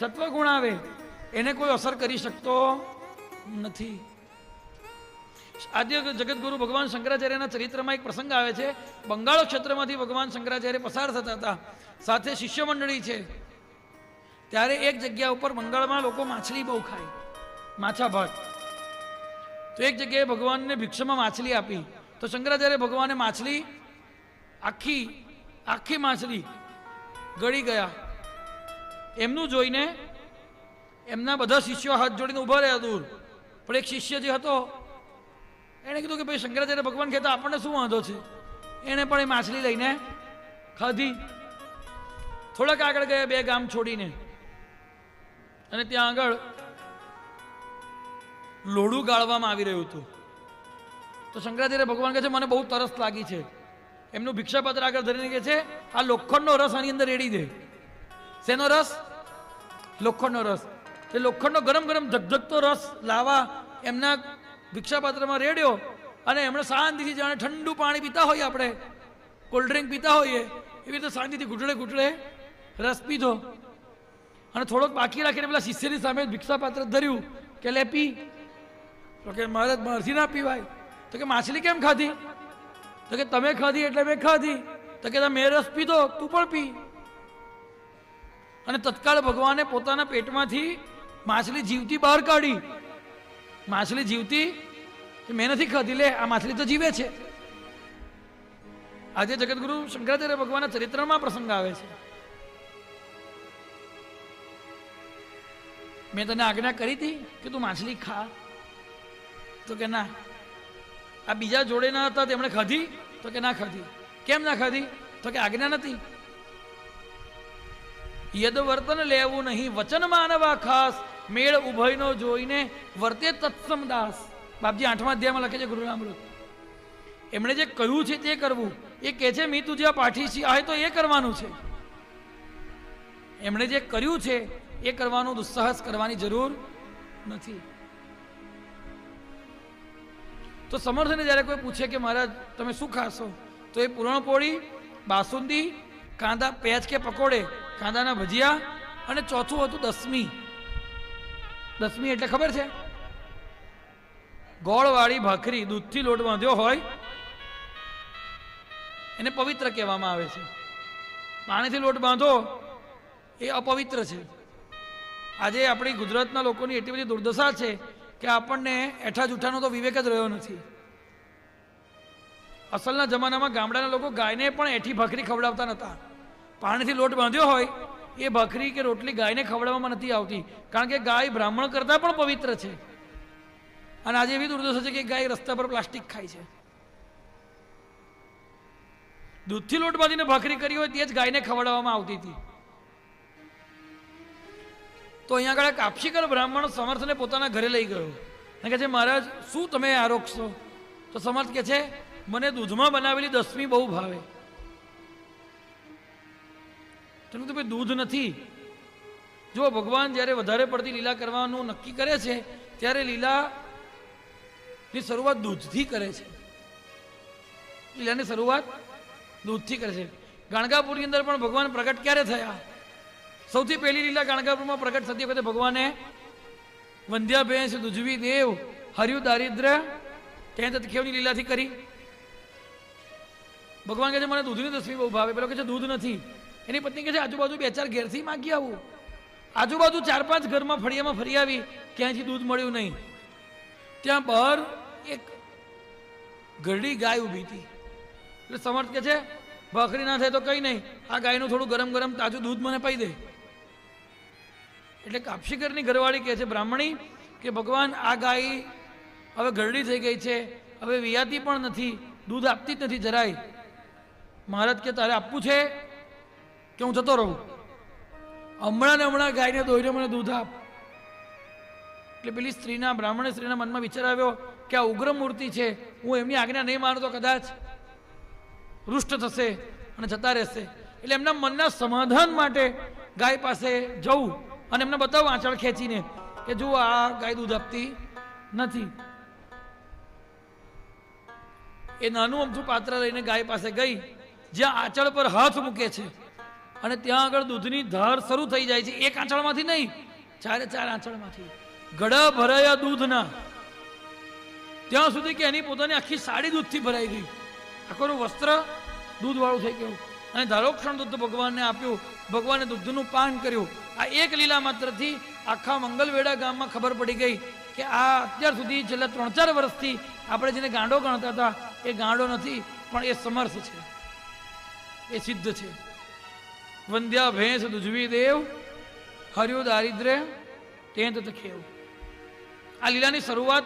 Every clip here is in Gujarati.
સત્વગુણ આવે, એને કોઈ અસર કરી શકતો નથી. આદ્ય જગતગુરુ ભગવાન શંકરાચાર્યના ચરિત્રમાં એક પ્રસંગ આવે છે. બંગાળ ક્ષેત્રમાંથી ભગવાન શંકરાચાર્ય પસાર થતા હતા. સાથે શિષ્ય મંડળી છે. ત્યારે એક જગ્યા ઉપર બંગાળમાં લોકો માછલી બહુ ખાય. માછા ભાત. તો એક જગ્યાએ ભગવાનને ભિક્ષામાં માછલી આપી. તો શંકરાચાર્ય ભગવાને માછલી આખી આખી માછલી ગળી ગયા. એમનું જોઈને એમના બધા શિષ્યો હાથ જોડીને ઊભા રહ્યા દૂર. પણ એક શિષ્ય જે હતો, એણે કીધું કે ભાઈ શંકરાચાર્ય ભગવાન કહેતા, આપણને શું વાંધો છે? એણે પણ એ માછલી લઈને ખાધી. થોડાક આગળ ગયા બે ગામ છોડીને. અને ત્યાં આગળ લોડું ગાળવામાં આવી રહ્યું હતું. તો શંકરાચાર્ય ભગવાન કહે છે, મને બહુ તરસ લાગી છે. એમનું ભિક્ષાપત્ર આગળ ધરીને કહે છે, આ લોખંડનો રસ આની અંદર રેડી દે. શેનો રસ? લોખંડનો રસ. તે લોખંડનો ગરમ ગરમ ધગધગતો રસ લાવા એમના ભિક્ષાપાત્રમાં રેડ્યો અને એમણે શાંતિથી જાણે ઠંડુ પાણી પીતા હોઈએ આપણે. કોલ્ડ ડ્રિંક પીતા હોઈએ. એવી રીતે શાંતિથી ઘૂંટડે ઘૂંટડે રસ પીધો. અને થોડોક બાકી રાખીને પેલા શિષ્યની સામે ભિક્ષાપાત્ર ધર્યું કે, લે પી. તો કે, મહારાજ મરસી ના પીવાય. તો કે, માછલી કેમ ખાધી? તો કે, તમે ખાધી એટલે મેં ખાધી. તો કે મેં રસ પીધો, તું પણ પી. અને તત્કાળ ભગવાને પોતાના પેટમાંથી માછલી જીવતી બહાર કાઢી. માછલી જીવતી મેં નથી ખાધી, લે, આ માછલી તો જીવે છે. આજે જગતગુરુ શંકરાચાર્ય ભગવાનના ચરિત્રમાં પ્રસંગ આવે છે. મેં તને આજ્ઞા કરી હતી કે તું માછલી ખા. તો કે ના. આ બીજા જોડે ના હતા, તેમણે ખાધી? તો કે ના ખાધી. કેમ ના ખાધી? તો કે આજ્ઞા નથી યદ વર્તન લેવું નહીં, વચન માનવા ખાસ. મેળ ઉભયનો જોઈને વર્તે તત્સમ દાસ. બાપજી, આઠમા અધ્યાયમાં લખે છે ગુરુરામૃત. એમણે જે કહ્યું છે તે કરવું. એ કહે છે, મી તું જે પાઠી છી આ તો એ કરવાનું છે. એમણે જે કર્યું છે, એ કરવાનું દુસ્સાહસ કરવાની જરૂર નથી. તો સમર્થને જ્યારે કોઈ પૂછે કે, મહારાજ, તમે શું ખાશો? તો એ પૂરણપોળી બાસુંદી, કાંદા પેચ કે પકોડે કાંદાના ભજીયા અને ચોથું હતું દસમી. દસમી એટલે ખબર છે? ગોળવાળી ભાખરી દૂધથી લોટ બાંધ્યો હોય, એને પવિત્ર કહેવામાં આવે છે. પાણીથી લોટ બાંધો, એ અપવિત્ર છે. આજે આપણી ગુજરાતના લોકોની એટલી બધી દુર્દશા છે કે આપણને એઠા જૂઠાનો તો વિવેક જ રહ્યો નથી. અસલના જમાનામાં ગામડાના લોકો ગાયને પણ એઠી ભાખરી ખવડાવતા નહોતા. પાણીથી લોટ બાંધ્યો હોય, એ ભાખરી કે રોટલી ગાયને ખવડાવવામાં નથી આવતી. કારણ કે ગાય બ્રાહ્મણ કરતાં પણ પવિત્ર છે. અને આજે એવી દુર્દશા છે કે ગાય રસ્તા પર પ્લાસ્ટિક ખાય છે. દૂધથી લોટ બાંધીને ભાખરી કરી હોય, તે જ ગાયને ખવડાવવામાં આવતી હતી. તો અહીંયા આગળ કાપશીકર બ્રાહ્મણ સમર્થને પોતાના ઘરે લઈ ગયો. અને કહે છે, મહારાજ, શું તમે આરોગશો તો સમર્થ કહે છે, મને દૂધમાં બનાવેલી દસમી બહુ ભાવે. તેનું તો ભાઈ દૂધ નથી. જો ભગવાન જ્યારે વધારે પડતી લીલા કરવાનું નક્કી કરે છે, ત્યારે લીલાની શરૂઆત દૂધથી કરે છે. લીલાની શરૂઆત દૂધથી કરે છે. ગાણગાપુરની અંદર પણ ભગવાન પ્રગટ ક્યારે થયા? સૌથી પહેલી લીલા ગાણગાપુરમાં પ્રગટ થતી વખતે ભગવાને વંધ્યા ભેંસ દુજવી દેવ, હર્યું દારિદ્ર ત્યાં તત્ખેવની લીલાથી કરી. ભગવાન કહે છે, મને દૂધની તસવીર બહુ ભાવે. પેલો કહે છે, દૂધ નથી. એની પત્ની કહે છે, આજુબાજુ બે ચાર ઘેરથી માગી આવું. આજુબાજુ ચાર પાંચ ઘરમાં ફળિયામાં ફરી આવી, ક્યાંયથી દૂધ મળ્યું નહીં. ત્યાં બહાર એક ઘરડી ગાય ઊભી હતી. એટલે સમર્થ કે છે, ભાખરી ના થાય તો કંઈ નહીં. આ ગાયનું થોડું ગરમ ગરમ તાજું દૂધ મને પાઈ દે. એટલે કાપશીકરની ઘરવાળી કહે છે, બ્રાહ્મણી, કે ભગવાન, આ ગાય હવે ઘરડી થઈ ગઈ છે. હવે વિયાતી પણ નથી. દૂધ આપતી જ નથી જરાય. મહારાજ કે તારે આપવું છે? કે હું જતો રહું. હમણાં ને હમણાં ગાયને દોઈને મને દૂધ આપ. એટલે પેલી સ્ત્રીના, બ્રાહ્મણ સ્ત્રીના મનમાં વિચાર આવ્યો કે આ ઉગ્ર મૂર્તિ છે, હું એમની આજ્ઞા નહીં માનું કદાચ રુષ્ટ થશે અને જતા રહેશે. એટલે એમના મનના સમાધાન માટે ગાય પાસે જવું અને એમને બતાવું આંચળ ખેંચીને કે જુઓ, આ ગાય દૂધ આપતી નથી. એ નાનું અમથું પાત્ર લઈને ગાય પાસે ગઈ, જ્યાં આંચળ પર હાથ મૂકે છે. અને ત્યાં આગળ દૂધની ધાર શરૂ થઈ જાય છે. એક આંચળમાંથી નહીં, ચારે ચાર આંચળમાંથી. ગળા ભરાયા દૂધના. ત્યાં સુધી કે એની પોતાની આખી સાડી દૂધથી ભરાઈ ગઈ. આખોનું વસ્ત્ર દૂધવાળું થઈ ગયું. અને ધારોક્ષણ દૂધ ભગવાનને આપ્યું. ભગવાને દૂધનું પાન કર્યું. આ એક લીલા માત્રથી આખા મંગલવેડા ગામમાં ખબર પડી ગઈ કે આ અત્યાર સુધી છેલ્લા ત્રણ ચાર વર્ષથી આપણે જેને ગાંડો ગણતા હતા, એ ગાંડો નથી, પણ એ સમર્થ છે. એ સિદ્ધ છે. વંદ્યા ભેંસ દુજવી દેવ, હર્યો દારિદ્ર્ય, તેંત ખેવ. આ લીલાની શરૂઆત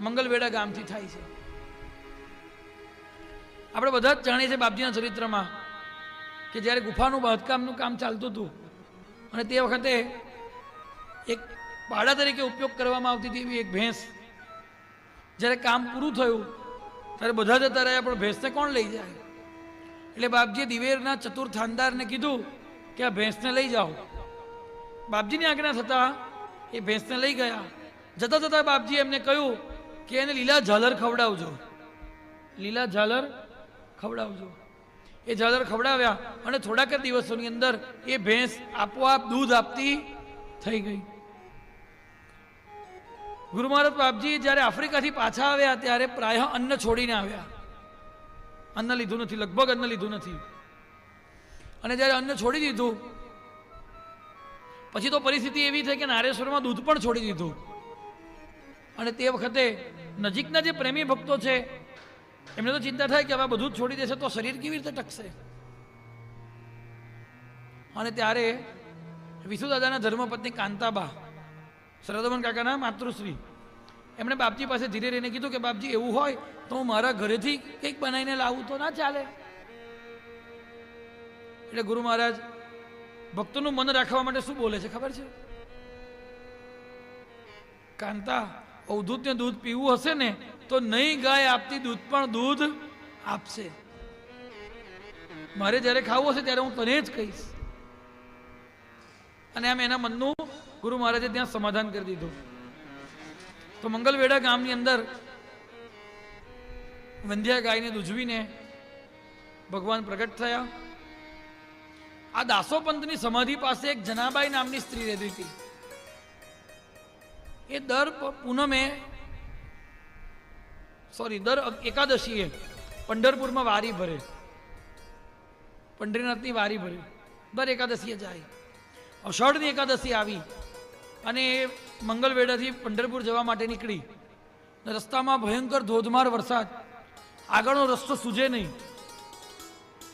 મંગલવેડા ગામથી થાય છે. આપણે બધા જ જાણીએ છીએ બાપજીના ચરિત્રમાં કે જ્યારે ગુફાનું બાંધકામનું કામ ચાલતું હતું અને તે વખતે એક પાડા તરીકે ઉપયોગ કરવામાં આવતી હતી એવી એક ભેંસ. જ્યારે કામ પૂરું થયું, ત્યારે બધા જતા રહ્યા, પણ ભેંસને કોણ લઈ જાય? એટલે બાપજીએ દિવેરના ચતુર થાનદારને કીધું કે આ ભેંસને લઈ જાઓ. બાપજીની આજ્ઞા થતાં એ ભેંસને લઈ ગયા. જતા જતા બાપજી એમને કહ્યું કે એને લીલા ઝાલર ખવડાવજો. લીલા ઝાલર ખવડાવજો. એ ઝાલર ખવડાવ્યા અને થોડાક જ દિવસોની અંદર એ ભેંસ આપોઆપ દૂધ આપતી થઈ ગઈ. ગુરુ મહારાજ બાપજી જ્યારે આફ્રિકાથી પાછા આવ્યા ત્યારે પ્રાય અન્ન છોડીને આવ્યા. અન્ન લીધું નથી, લગભગ અન્ન લીધું નથી. અને જ્યારે અન્ન છોડી દીધું, પછી તો પરિસ્થિતિ એવી થઈ કે નારેશ્વરમાં દૂધ પણ છોડી દીધું. અને તે વખતે નજીકના જે પ્રેમી ભક્તો છે, એમને તો ચિંતા થાય કે હવે બધું જ છોડી દેશે તો શરીર કેવી રીતે ટકશે? અને ત્યારે વિષુદાદાના ધર્મપત્ની કાંતાબા સરદમન કાકાના માતૃશ્રી, એમણે બાપજી પાસે ધીરે રહીને કીધું કે બાપજી એવું હોય તો હું મારા ઘરેથી કંઈક બનાવીને લાવું તો ના ચાલે. એટલે ગુરુ મહારાજ, ભક્તોનું મન રાખવા માટે શું બોલે છે ખબર છે? કાંતા અવધૂતને દૂધ પીવું હશે ને, તો નહીં ગાય આપતી દૂધ, પણ દૂધ આપશે. મારે જ્યારે ખાવું હશે ત્યારે હું તને જ કહીશ. અને આમ એના મનનું ગુરુ મહારાજે ત્યાં સમાધાન કરી દીધું. તો મંગલવેડા ગામની અંદર વંધ્યા ગાયને દૂધવીને ભગવાન પ્રગટ થયા. આ દાસોપંતની સમાધિ પાસે એક જનાબાઈ નામની સ્ત્રી રહેતી હતી. એ દર પૂનમે, સોરી, દર એકાદશીએ પંઢરપુરમાં વારી ભરે. પંઢરીનાથની વારી ભરે. દર એકાદશીએ જાય. અષાઢની એકાદશી આવી અને એ મંગલવેડાથી પંઢરપુર જવા માટે નીકળી. રસ્તામાં ભયંકર ધોધમાર વરસાદ. આગળનો રસ્તો સૂજે નહીં.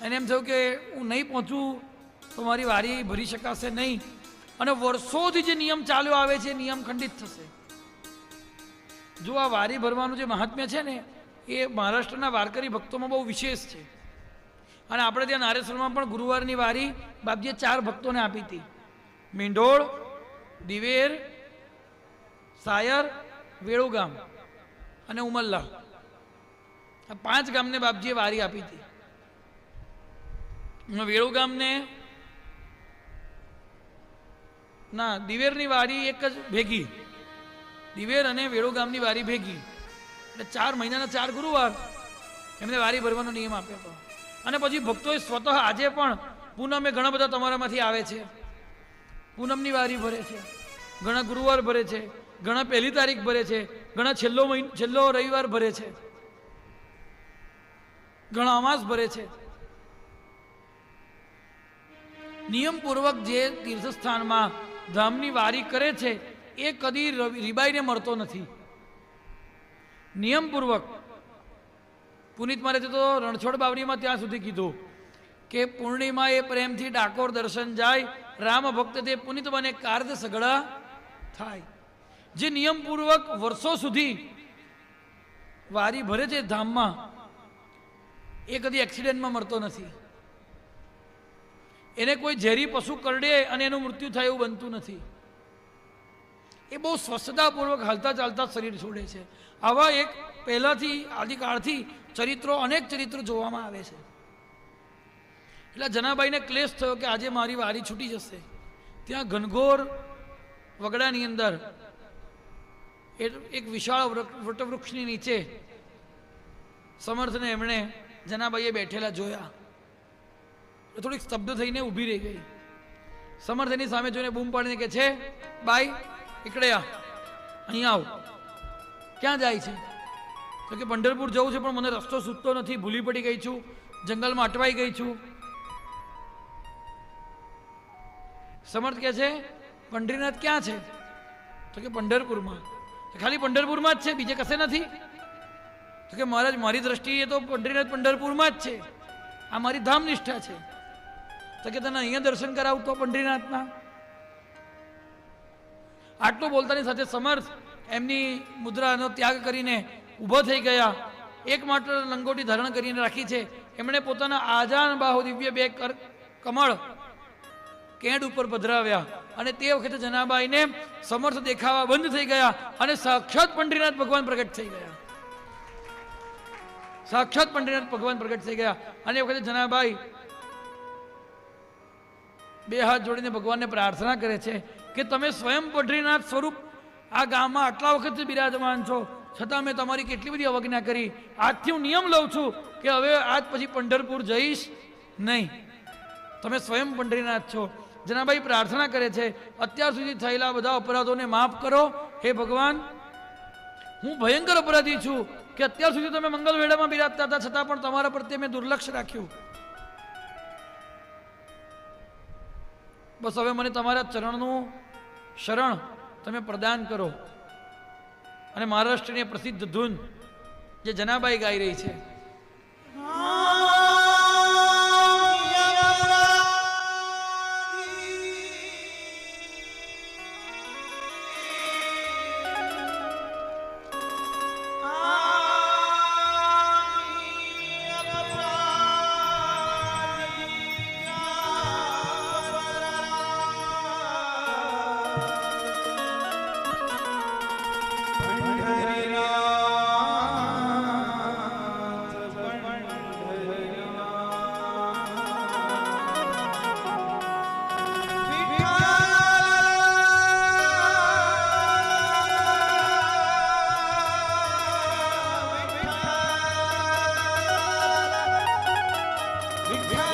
એને એમ થયું કે હું નહીં પહોંચું તો મારી વારી ભરી શકાશે નહીં. અને વર્ષોથી જે નિયમ ચાલ્યો આવે છે નિયમ ખંડિત થશે. જો આ વારી ભરવાનું જે મહાત્મ્ય છે ને, એ મહારાષ્ટ્રના વારકરી ભક્તોમાં બહુ વિશેષ છે. અને આપણે ત્યાં નારેશ્વરમાં પણ ગુરુવારની વારી બાપજીએ ચાર ભક્તોને આપી હતી. મીંઢોળ, દિવેર, સાયર, વેળુગામ અને ઉમલ્લા. આ પાંચ ગામને બાપજીએ વારી આપી હતી. વેળુગામને ના, દિવેરની વારી એક જ ભેગી. દિવેર અને વેળુગામની વારી ભેગી. એટલે ચાર મહિનાના ચાર ગુરુવાર એમને વારી ભરવાનો નિયમ આપ્યો હતો. અને પછી ભક્તોએ સ્વતઃ આજે પણ પૂનમે ઘણા બધા તમારામાંથી આવે છે. પૂનમની વારી ભરે છે. ઘણા ગુરુવાર ભરે છે. ઘણા પહેલી તારીખ ભરે છે. ઘણા છેલ્લો મહિનો, છેલ્લો રવિવાર ભરે છે. ઘણા અમાસ ભરે છે. નિયમપૂર્વક જે તીર્થસ્થાનમાં ધામની વારી કરે છે, એ કદી રીબાઈને મળતો નથી. નિયમપૂર્વક પુનિત મારે તો રણછોડ બાવરીમાં ત્યાં સુધી કીધું કે પૂર્ણિમા એ પ્રેમથી ડાકોર દર્શન જાય રામ ભક્ત તે પુનિત બને કાર્ય સગડા થાય. જે નિયમપૂર્વક વર્ષો સુધી વારી ભરે છે ધામમાં, એ કદી એક્સિડન્ટમાં મળતો નથી. એને કોઈ ઝેરી પશુ કરડે અને એનું મૃત્યુ થાય એવું બનતું નથી. એ બહુ સ્વસ્થતાપૂર્વક હાલતા ચાલતા શરીર છોડે છે. આવા એક પહેલાંથી આદિકાળથી ચરિત્રો, અનેક ચરિત્રો જોવામાં આવે છે. એટલે જનાબાઈને ક્લેશ થયો કે આજે મારી વારી છૂટી જશે. ત્યાં ઘનઘોર વગડાની અંદર એ- એક વિશાળ વૃક- વટવૃક્ષની નીચે સમર્થને એમણે જનાબાઈએ બેઠેલા જોયા. થોડીક સ્તબ્ધ થઈને ઊભી રહી ગઈ. સમર્થ એની સામે જોઈને બૂમ પાડીને કે છે, બાઈ એકડે આ. અહીં આવ. ક્યાં જાય છે? તો કે પંઢરપુર જવું છે, પણ મને રસ્તો સૂચતો નથી, ભૂલી પડી ગઈ છું. જંગલમાં અટવાઈ ગઈ છું. સમર્થ કે છે, પંઢરીનાથ ક્યાં છે? તો કે પંઢરપુરમાં. ખાલી પંઢરપુરમાં જ છે, બીજે કશે નથી? તો કે મહારાજ, મારી દ્રષ્ટિએ તો પંઢરીનાથ પંઢરપુરમાં જ છે. આ મારી ધામ નિષ્ઠા છે. તો કે તને અહીંયા દર્શન કરાવતો પંઢરીનાથના? આટલું બોલતાની સાથે સમર્થ એમની મુદ્રાનો ત્યાગ કરીને ઊભો થઈ ગયા. એકમાત્ર લંગોટી ધારણ કરીને રાખી છે. એમણે પોતાના આજાન બાહુ દિવ્ય બે કમળ કેડ ઉપર પધરાવ્યા અને તે વખતે જનાબાઈને સમર્થ દેખાવા બંધ થઈ ગયા અને સાક્ષાત પંઢરીનાથ ભગવાન પ્રગટ થઈ ગયા. સાક્ષાત પંઢરીનાથ ભગવાન પ્રગટ થઈ ગયા. અને એ વખતે જનાબાઈ બે હાથ જોડીને ભગવાનને પ્રાર્થના કરે છે કે તમે સ્વયં પંઢરીનાથ સ્વરૂપ આ ગામમાં આટલા વખતથી બિરાજમાન છો. છતાં મેં તમારી કેટલી બધી અવજ્ઞા કરી. આજથી હું નિયમ લઉં છું કે હવે આજ પછી પંઢરપુર જઈશ નહીં. તમે સ્વયં પંઢરીનાથ છો. જનાભાઈ પ્રાર્થના કરે છે, અત્યાર સુધી થયેલા બધા અપરાધોને માફ કરો. હે ભગવાન, હું ભયંકર અપરાધી છું કે અત્યાર સુધી તમે મંગલ વેળામાં બિરાજતા હતા, છતાં પણ તમારા પ્રત્યે મેં દુર્લક્ષ રાખ્યું. બસ હવે મને તમારા ચરણનું શરણ તમે પ્રદાન કરો. અને મહારાષ્ટ્રની પ્રસિદ્ધ ધૂન જે જનાબાઈ ગાઈ રહી છે. Big.